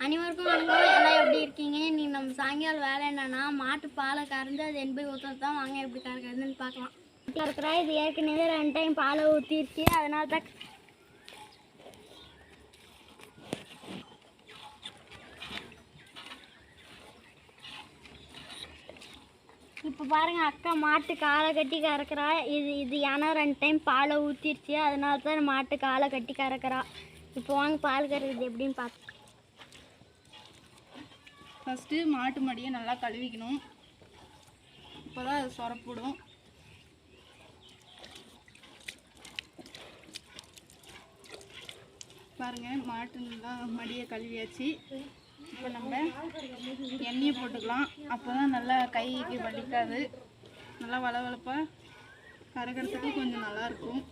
அனைவருக்கும் வணக்கம். எல்லாம் எப்படி இருக்கீங்க? நீ நம்ம சாயங்காலம் வேலை என்னன்னா மாட்டு பாலை கறந்து அது என்பது போய் தான். வாங்க எப்படி கறக்குறதுன்னு பார்க்கலாம். இருக்கிறா இது ஏற்கனவே ரெண்டு டைம் பாலை ஊற்றிருச்சு அதனால தான் இப்போ பாருங்க அக்கா மாட்டு காலை கட்டி கறக்குறா. இது இது ஏன்னா ரெண்டு டைம் பாலை ஊற்றிருச்சு அதனால தான் மாட்டு காலை கட்டி கறக்குறா. இப்போ வாங்க பால் கறக்குறது எப்படின்னு பார்த்து ஃபஸ்ட்டு மாட்டு மடியை நல்லா கழுவிக்கணும். அப்போ தான் அது சொரப்பிடும். பாருங்கள் மாட்டு நல்லா மடியை கழுவியாச்சு. இப்போ நம்ம எண்ணெயை போட்டுக்கலாம். அப்போ தான் நல்லா கைக்கு வலிக்காது. நல்லா வளவளப்பாக கரகரத்துக்கு கொஞ்சம் நல்லாயிருக்கும்.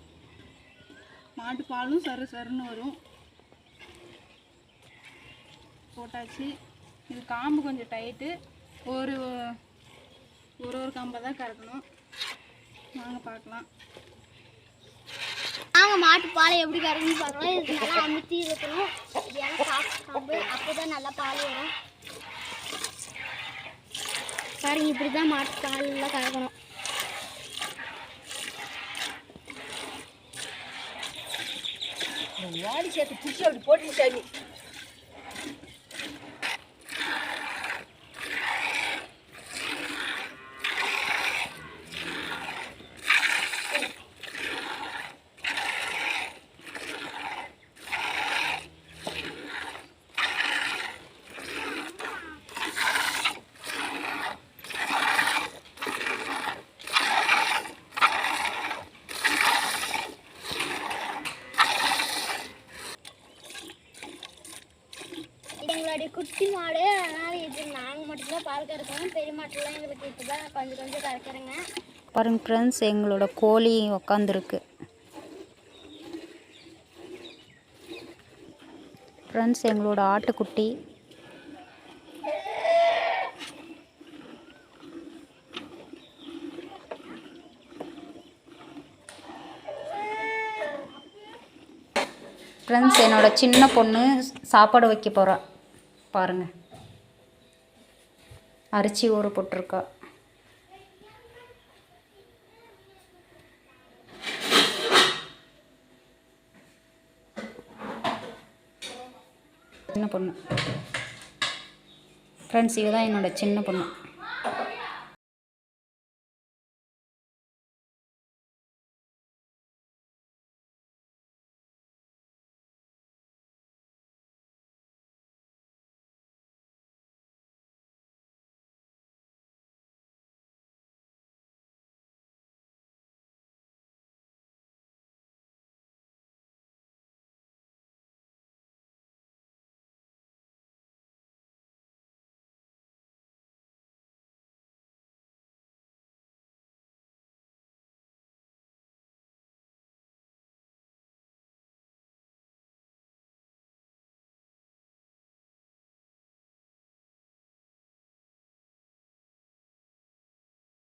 மாட்டு பாலும் சரு சருன்னு வரும். போட்டாச்சு. இது காம்பு கொஞ்சம் டைட்டு ஒரு ஒரு ஒரு காம்பை தான் கறக்கணும். வாங்க பார்க்கலாம். நாங்கள் மாட்டு பாலை எப்படி கறக்குன்னு பார்க்கலாம். இது நல்லா அமுத்தி இருக்கணும் இது ஏன்னா காசு காம்பு. அப்போ தான் நல்லா பால் வரும். பாருங்க இப்படி தான் மாட்டு பாலெல்லாம் கறக்கணும். வாடி சேர்த்து பிடிச்சி அப்படி போட்டு சாமி இது எங்களுடைய குட்டி மாடு அதனால் இது நாங்கள் மட்டும்தான் பால் கறக்கணும் பெரிய மாட்டெல்லாம் எங்களுக்கு இப்போ தான் கொஞ்சம் கொஞ்சம் கறக்குறேங்க. பாருங்க ஃப்ரெண்ட்ஸ் எங்களோட கோழி உக்காந்துருக்கு. ஃப்ரெண்ட்ஸ் எங்களோட ஆட்டுக்குட்டி. ஃப்ரெண்ட்ஸ் என்னோட சின்ன பொண்ணு சாப்பாடு வைக்க போகிறா பாருங்கள் அரிசி ஊற போட்டிருக்கா. சின்ன பொண்ணு. ஃப்ரெண்ட்ஸ் இவ தான் என்னோட சின்ன பொண்ணு.